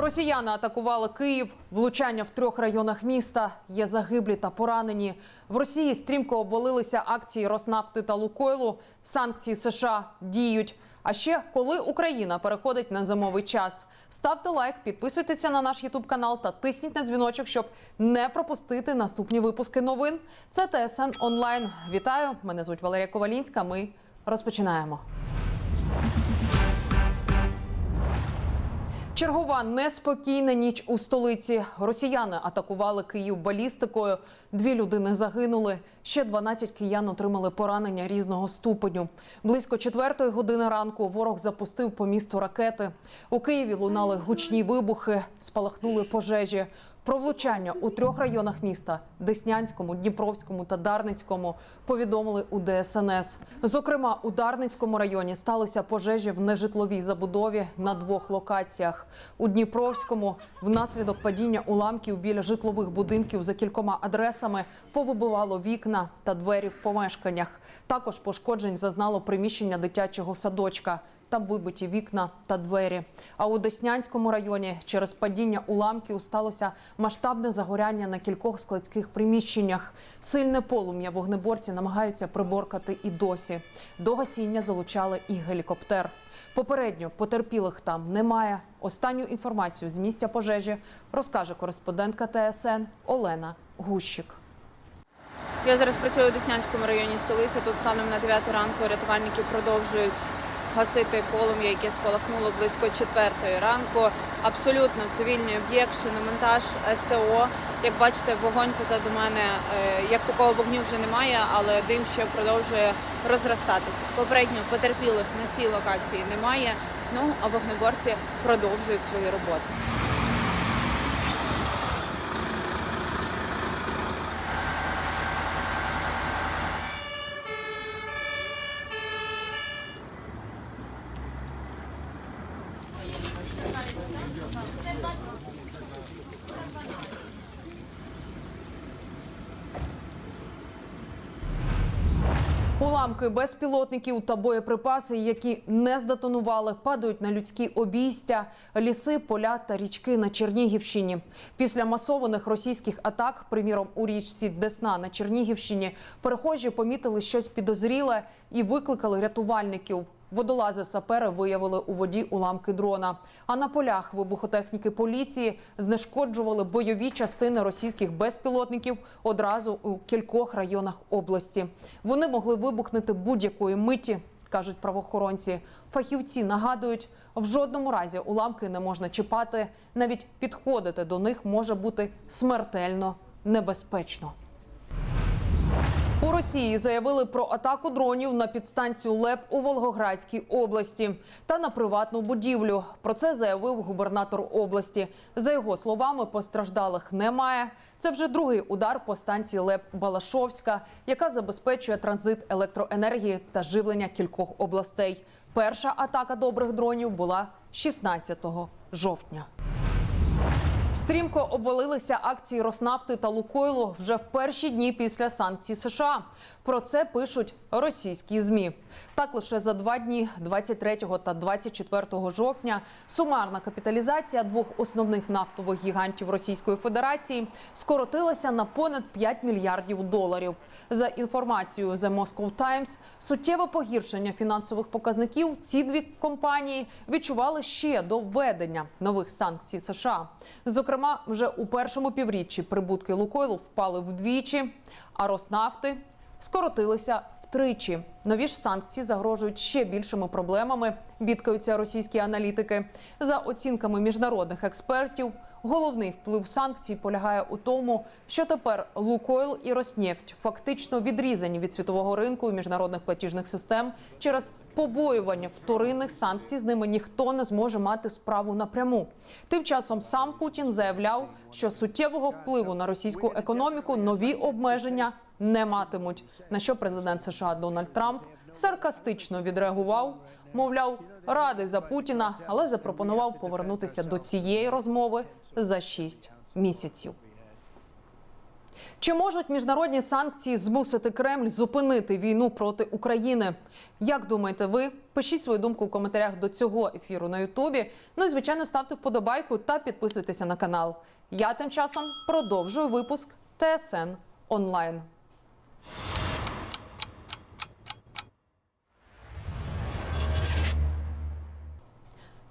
Росіяни атакували Київ. Влучання в трьох районах міста. Є загиблі та поранені. В Росії стрімко обвалилися акції Роснафти та Лукойлу. Санкції США діють. А ще коли Україна переходить на зимовий час. Ставте лайк, підписуйтеся на наш Ютуб канал та тисніть на дзвіночок, щоб не пропустити наступні випуски новин. Це ТСН онлайн. Вітаю! Мене звуть Валерія Ковалінська. Ми розпочинаємо. Чергова неспокійна ніч у столиці. Росіяни атакували Київ балістикою. Дві людини загинули. Ще 12 киян отримали поранення різного ступеню. Близько четвертої години ранку ворог запустив по місту ракети. У Києві лунали гучні вибухи, спалахнули пожежі. Про влучання у трьох районах міста Деснянському, Дніпровському та Дарницькому повідомили у ДСНС. Зокрема, у Дарницькому районі сталися пожежі в нежитловій забудові на двох локаціях. У Дніпровському внаслідок падіння уламків біля житлових будинків за кількома адресами повибивало вікна та двері в помешканнях. Також пошкоджень зазнало приміщення дитячого садочка. Там вибиті вікна та двері. А у Деснянському районі через падіння уламків сталося масштабне загоряння на кількох складських приміщеннях. Сильне полум'я вогнеборці намагаються приборкати і досі. До гасіння залучали і гелікоптер. Попередньо потерпілих там немає. Останню інформацію з місця пожежі розкаже кореспондентка ТСН Олена Гущик. Я зараз працюю у Деснянському районі столиці. Тут станом на 9 ранку рятувальники продовжують гасити полум'я, яке спалахнуло близько четвертої ранку. Абсолютно цивільний об'єкт, шиномонтаж, СТО. Як бачите, вогонь позаду мене, е, як такого вогню вже немає, але дим ще продовжує розростатися. Попередньо потерпілих на цій локації немає. Ну а вогнеборці продовжують свою роботу. Уламки безпілотників та боєприпаси, які не здетонували, падають на людські обійстя, ліси, поля та річки на Чернігівщині. Після масованих російських атак, приміром у річці Десна на Чернігівщині, перехожі помітили щось підозріле і викликали рятувальників. Водолази сапери виявили у воді уламки дрона. А на полях вибухотехніки поліції знешкоджували бойові частини російських безпілотників одразу у кількох районах області. Вони могли вибухнути будь-якої миті, кажуть правоохоронці. Фахівці нагадують, в жодному разі уламки не можна чіпати. Навіть підходити до них може бути смертельно небезпечно. Росії заявили про атаку дронів на підстанцію ЛЕП у Волгоградській області та на приватну будівлю. Про це заявив губернатор області. За його словами, постраждалих немає. Це вже другий удар по станції ЛЕП Балашовська, яка забезпечує транзит електроенергії та живлення кількох областей. Перша атака добрих дронів була 16 жовтня. Стрімко обвалилися акції Роснафти та Лукойлу вже в перші дні після санкцій США. Про це пишуть російські змі. Так лише за два дні, 23 та 24 жовтня, сумарна капіталізація двох основних нафтових гігантів Російської Федерації скоротилася на понад 5 мільярдів доларів. За інформацією The Moscow Times, суттєве погіршення фінансових показників ці дві компанії відчували ще до введення нових санкцій США. Зокрема, вже у першому півріччі прибутки Лукойлу впали вдвічі, а Роснафти скоротилися втричі. Нові ж санкції загрожують ще більшими проблемами. Бідкаються російські аналітики. За оцінками міжнародних експертів, головний вплив санкцій полягає у тому, що тепер Лукойл і Роснефть фактично відрізані від світового ринку і міжнародних платіжних систем через побоювання вторинних санкцій. З ними ніхто не зможе мати справу напряму. Тим часом сам Путін заявляв, що суттєвого впливу на російську економіку нові обмеження не матимуть. На що президент США Дональд Трамп саркастично відреагував, мовляв, радий за Путіна, але запропонував повернутися до цієї розмови за шість місяців. Чи можуть міжнародні санкції змусити Кремль зупинити війну проти України? Як думаєте ви? Пишіть свою думку у коментарях до цього ефіру на Ютубі. Ну і звичайно ставте вподобайку та підписуйтеся на канал. Я тим часом продовжую випуск ТСН онлайн.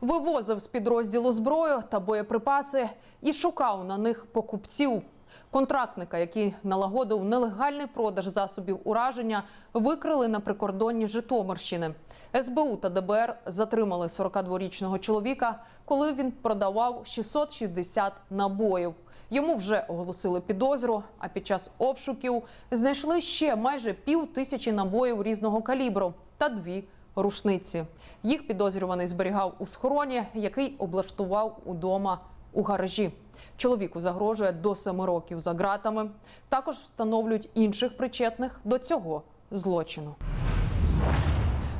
Вивозив з підрозділу зброю та боєприпаси і шукав на них покупців. Контрактника, який налагодив нелегальний продаж засобів ураження, викрили на прикордонні Житомирщини. СБУ та ДБР затримали 42-річного чоловіка, коли він продавав 660 набоїв. Йому вже оголосили підозру. А під час обшуків знайшли ще майже пів тисячі набоїв різного калібру та дві рушниці. Їх підозрюваний зберігав у схороні, який облаштував удома у гаражі. Чоловіку загрожує до семи років за ґратами. Також встановлюють інших причетних до цього злочину.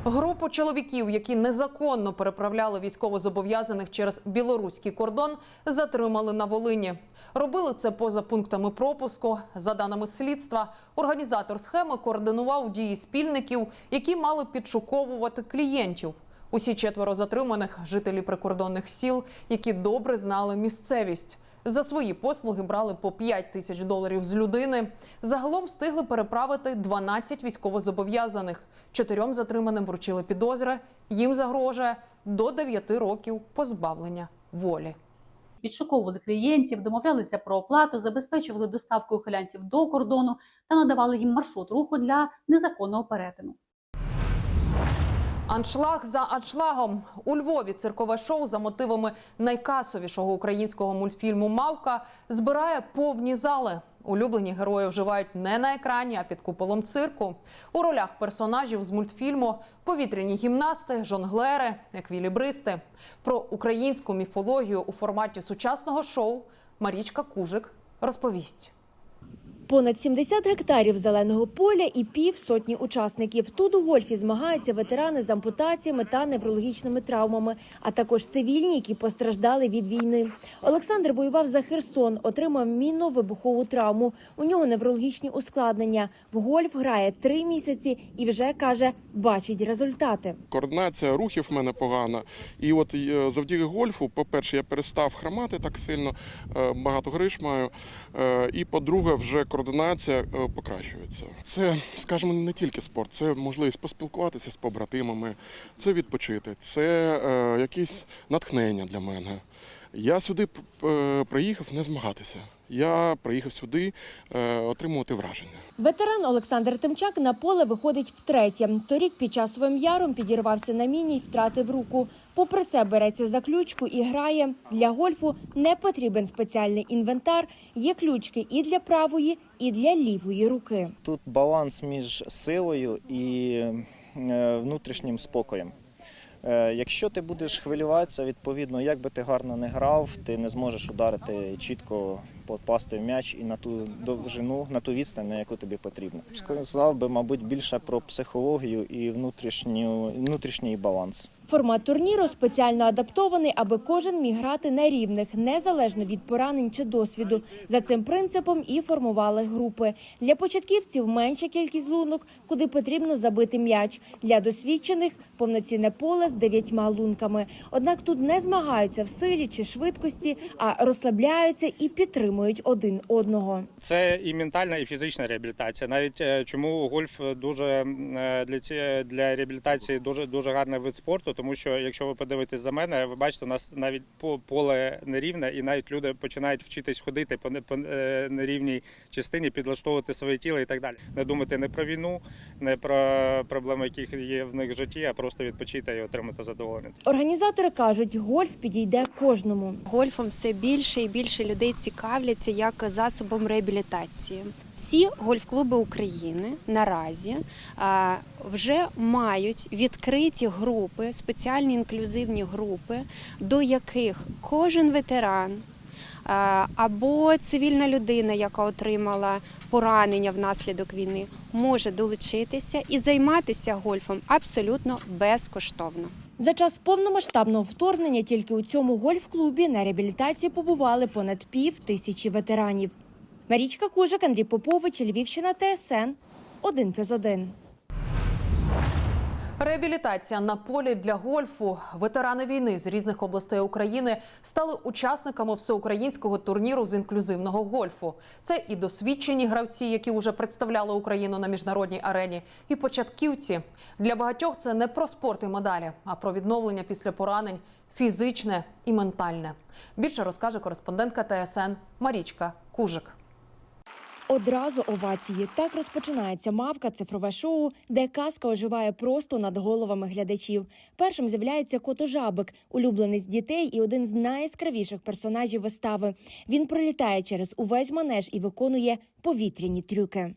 Групу чоловіків, які незаконно переправляли військовозобов'язаних через білоруський кордон, затримали на Волині. Робили це поза пунктами пропуску. За даними слідства, організатор схеми координував дії спільників, які мали підшуковувати клієнтів. Усі четверо затриманих жителі прикордонних сіл, які добре знали місцевість. За свої послуги брали по 5 тисяч доларів з людини. Загалом встигли переправити 12 військовозобов'язаних. Чотирьом затриманим вручили підозри. Їм загрожує до 9 років позбавлення волі. Підшуковували клієнтів, домовлялися про оплату, забезпечували доставку ухилянтів до кордону та надавали їм маршрут руху для незаконного перетину. Аншлаг за аншлагом у Львові циркове шоу за мотивами найкасовішого українського мультфільму Мавка збирає повні зали. Улюблені герої вживають не на екрані, а під куполом цирку. У ролях персонажів з мультфільму повітряні гімнасти, жонглери, еквілібристи. Про українську міфологію у форматі сучасного шоу Марічка Кужик розповість. Понад 70 гектарів зеленого поля і пів сотні учасників. Тут у гольфі змагаються ветерани з ампутаціями та неврологічними травмами, а також цивільні, які постраждали від війни. Олександр воював за Херсон, отримав мінно-вибухову травму. У нього неврологічні ускладнення. В гольф грає три місяці і вже каже, бачить результати. Координація рухів в мене погана. І от е, завдяки гольфу, по-перше, я перестав хромати так сильно, е, багато гриш маю. Е, І по-друге, вже координація е, покращується. Це, скажімо, не тільки спорт, це можливість поспілкуватися з побратимами, це відпочити, це е, якесь натхнення для мене. Я сюди приїхав не змагатися. Я приїхав сюди е, отримувати враження. Ветеран Олександр Тимчак на поле виходить втретє. Торік під час своїм яром підірвався на міні й втратив руку. Попри це береться за ключку і грає. Для гольфу не потрібен спеціальний інвентар. Є ключки і для правої, і для лівої руки. Тут баланс між силою і е, внутрішнім спокоєм. Е, Якщо ти будеш хвилюватися, відповідно, як би ти гарно не грав, ти не зможеш ударити чітко попасти в м'яч і на ту довжину, на ту відстань, на яку тобі потрібно. Сказав би, мабуть, більше про психологію і внутрішню, внутрішній баланс. Формат турніру спеціально адаптований, аби кожен міг грати на рівних, незалежно від поранень чи досвіду. За цим принципом і формували групи. Для початківців менша кількість лунок, куди потрібно забити м'яч. Для досвідчених повноцінне поле з дев'ятьма лунками. Однак тут не змагаються в силі чи швидкості, а розслабляються і підтримують один одного. Це і ментальна, і фізична реабілітація. Навіть е, чому гольф дуже е, для ці для реабілітації дуже дуже гарний вид спорту, тому що якщо ви подивитесь за мене, ви бачите, у нас навіть по- поле нерівне, і навіть люди починають вчитись ходити по не- по е, нерівній частині, підлаштовувати своє тіло і так далі. Не думати не про війну, не про проблеми, які є в них в житті, а просто відпочити і отримати задоволення. Організатори кажуть, гольф підійде кожному. Гольфом все більше і більше людей цікавляться як засобом реабілітації. Всі гольф-клуби України наразі вже мають відкриті групи, спеціальні інклюзивні групи, до яких кожен ветеран. Або цивільна людина, яка отримала поранення внаслідок війни, може долучитися і займатися гольфом абсолютно безкоштовно. За час повномасштабного вторгнення тільки у цьому гольф-клубі на реабілітації побували понад пів тисячі ветеранів. Марічка Кужик, Андрій Попович, Львівщина, ТСН 1+,1. Реабілітація на полі для гольфу. Ветерани війни з різних областей України стали учасниками всеукраїнського турніру з інклюзивного гольфу. Це і досвідчені гравці, які вже представляли Україну на міжнародній арені, і початківці. Для багатьох це не про спорт і медалі, а про відновлення після поранень фізичне і ментальне. Більше розкаже кореспондентка ТСН Марічка Кужик. Одразу овації. Так розпочинається мавка цифрове шоу, де казка оживає просто над головами глядачів. Першим з'являється котожабик, улюбленець дітей і один з найяскравіших персонажів вистави. Він пролітає через увесь манеж і виконує повітряні трюки.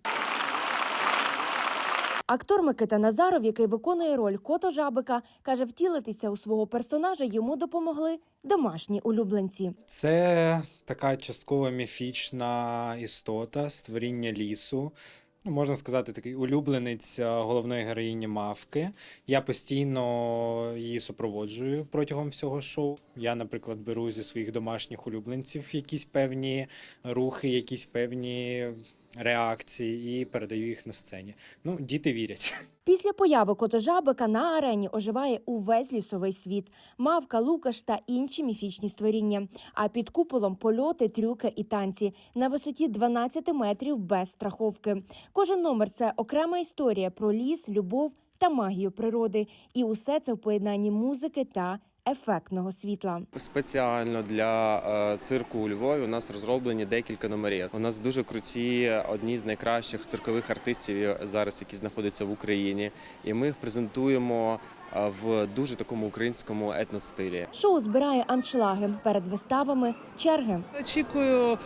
Актор Микита Назаров, який виконує роль кота жабика, каже, втілитися у свого персонажа йому допомогли домашні улюбленці. Це така частково міфічна істота, створіння лісу. Ну, Можна сказати, такий улюбленець е, головної героїні мавки. Я постійно її супроводжую протягом всього шоу. Я, наприклад, беру зі своїх домашніх улюбленців якісь певні рухи, якісь певні реакції і передаю їх на сцені. Ну, діти вірять. Після появи котожабика на арені оживає увесь лісовий світ, мавка, лукаш та інші міфічні створіння. А під куполом польоти, трюки і танці на висоті 12 метрів без страховки. Кожен номер це окрема історія про ліс, любов та магію природи. І усе це в поєднанні музики та ефектного світла. Спеціально для е, цирку у Львові у нас розроблені декілька номерів. У нас дуже круті, одні з найкращих циркових артистів зараз, які знаходяться в Україні, і ми їх презентуємо е, в дуже такому українському етностилі. Шоу збирає аншлаги перед виставами, черги. Очікую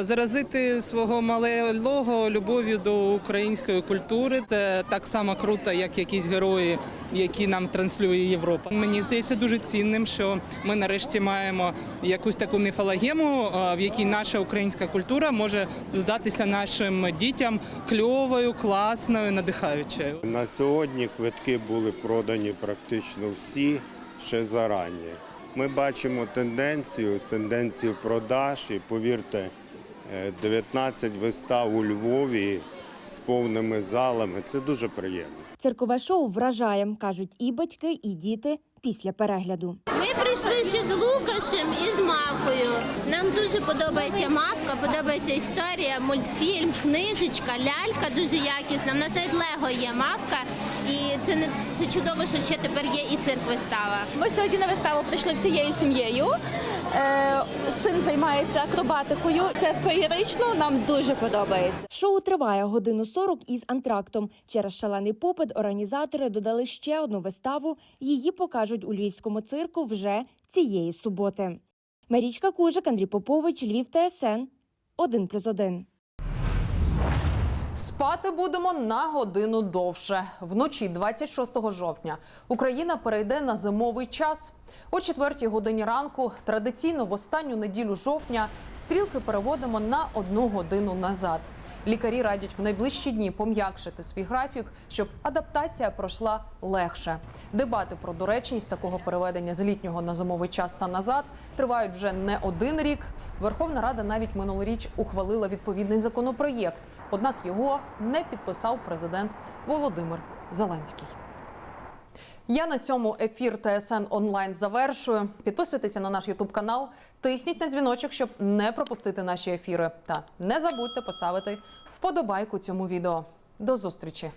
заразити свого малого любов'ю до української культури. Це так само круто, як якісь герої, які нам транслює Європа. Мені здається дуже цінним, що ми нарешті маємо якусь таку міфологему, в якій наша українська культура може здатися нашим дітям кльовою, класною, надихаючою. На сьогодні квитки були продані практично всі ще зарані. Ми бачимо тенденцію, тенденцію продаж, і повірте, е, 19 вистав у Львові з повними залами. Це дуже приємно. Циркове шоу вражає, кажуть і батьки, і діти після перегляду. Ми прийшли ще з Лукашем і з Мавкою. Нам дуже подобається Мавка, подобається історія, мультфільм, книжечка, лялька дуже якісна. У нас навіть Лего є Мавка, і це не це чудово, що ще тепер є і цирк вистава. Ми сьогодні на виставу прийшли всією сім'єю. Е, син займається акробатикою. Це феєрично, нам дуже подобається. Шоу триває годину 40 із антрактом. Через шалений попит організатори додали ще одну виставу. Її покажуть у львівському цирку вже цієї суботи. Марічка Кужик, Андрій Попович, Львів ТСН 1+,1. Спати будемо на годину довше. Вночі 26 жовтня Україна перейде на зимовий час. О четвертій годині ранку, традиційно в останню неділю жовтня, стрілки переводимо на одну годину назад. Лікарі радять в найближчі дні пом'якшити свій графік, щоб адаптація пройшла легше. Дебати про доречність такого переведення з літнього на зимовий час та назад тривають вже не один рік. Верховна Рада навіть минулоріч ухвалила відповідний законопроєкт, однак його не підписав президент Володимир Зеленський. Я на цьому ефір ТСН онлайн завершую. Підписуйтеся на наш Ютуб канал, тисніть на дзвіночок, щоб не пропустити наші ефіри. Та не забудьте поставити вподобайку цьому відео. До зустрічі!